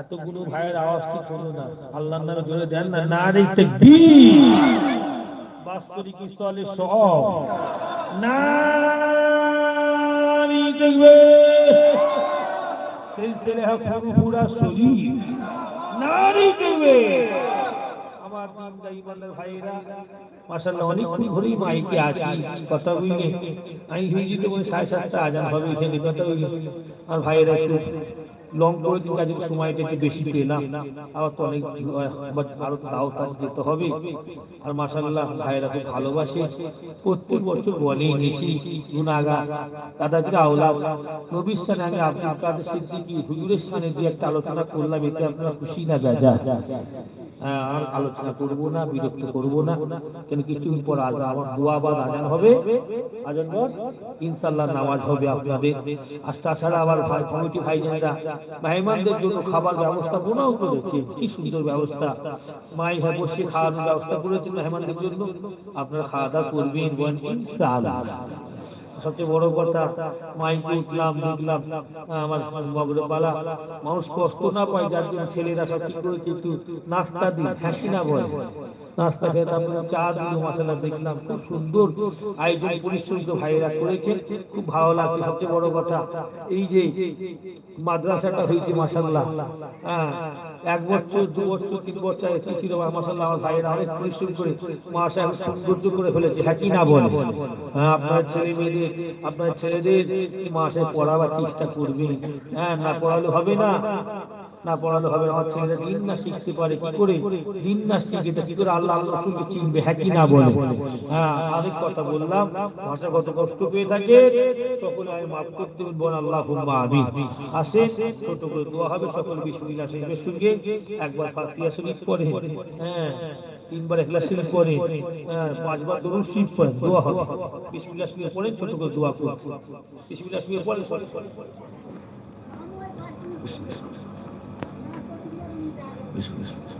এতগুলো ভাইয়ের আওয়াজ ঠিক হলো না। আল্লাহর নামে জোরে দেন না। না রে তাকবীর। বাস্তবিক স্থলে সব। না রে তাকবীর সিলসিলে হক পুরা শরীর। না রে তাকবীর আমার দিনদার ইমানদার ভাইরা মাশাআল্লাহ অনেকক্ষণ ধরেই মাইকে আছি। কথা বুঝলে আমি যেতে বলে সাড়ে সাতটা আজান হবে এখানে কথা ভাইয়েরা একটু লং করে দিন কাজে সময়টা একটু বেশি পেলাম আবার তো অনেক আরও তো দাও তাও যেতে হবে। আর মাশাআল্লাহ ভাইয়েরা খুব ভালোবাসে। প্রত্যেক বছর বলে নিশি গুনাগা দাদা পীর আওলা নবীর সানে আমি আব্দুল কাদের সিদ্দিকী হুজুরের সানে দিয়ে একটা আলোচনা করলাম এতে আপনারা খুশি না বেজা? হ্যাঁ, আর আলোচনা করব না বিরক্ত করব না। কেন কিছু পর আজ আমার দোয়া বাদ আজান হবে। আজান পর ইনশাআল্লাহ নামাজ হবে আপনাদের। আর তাছাড়া আবার ভাই, কমিটি ভাইজানরা, মেহমানদের জন্য খাবার ব্যবস্থাপনাও করেছে। কি সুন্দর ব্যবস্থা। মাই ভাই বসে খাওয়ানোর ব্যবস্থা করেছেন মেহমানদের জন্য। আপনারা খাওয়া দাওয়া করবেন বলেন, ইনশাআল্লাহ। সবচেয়ে বড় কথা, মাইকে উঠলাম মানুষ কষ্ট ছেলেরা হ্যাঁ নাস্তা খেয়ে তারপরে চা দিল মশলা দেখলাম। খুব সুন্দর আয়োজন পরিশ্রমিত ভাইয়েরা করেছে খুব ভালো লাগছে। সবচেয়ে বড় কথা, এই যে মাদ্রাসাটা হয়েছে মাসাল্লাহ হ্যাঁ এক বছর, দু বছর, তিন বছর ছিল মাসাল্লাহ আমার ভাইয়েরা অনেক পরিশ্রম করে মাসা সৌন্দর্য করে ফেলেছে। হ্যাঁ কি না বলে? হ্যাঁ আপনার ছেলে মেয়েদের, আপনার ছেলেদের মাসে পড়াবার চেষ্টা করবেন? হ্যাঁ না পড়ালে হবে না? না পড়ালে হবে। আমার দিন না শিখতে পারে, কি করে? দিন না শিখে কি করে? আল্লাহ আল্লাহ রসুলকে চিনবে হ্যাঁ কি না বলে? হ্যাঁ আরেক কথা বললাম, ভাষা কত কষ্ট পেয়ে থাকে, সকলে আমি মাফ করতে বল আল্লাহ আমি আসে ছোট করে দোয়া হবে, সকল বিসমিল্লাহ শরীফের সঙ্গে একবার শরীফ হ্যাঁ তিনবার ইখলাস শরীফ পড়ে। হ্যাঁ পাঁচবার দরুদ শরীফ পড়ে, দোয়া হবে। বিসমিল্লাহ শরীফ পড়ে ছোট করে দোয়া করতে Excuse me.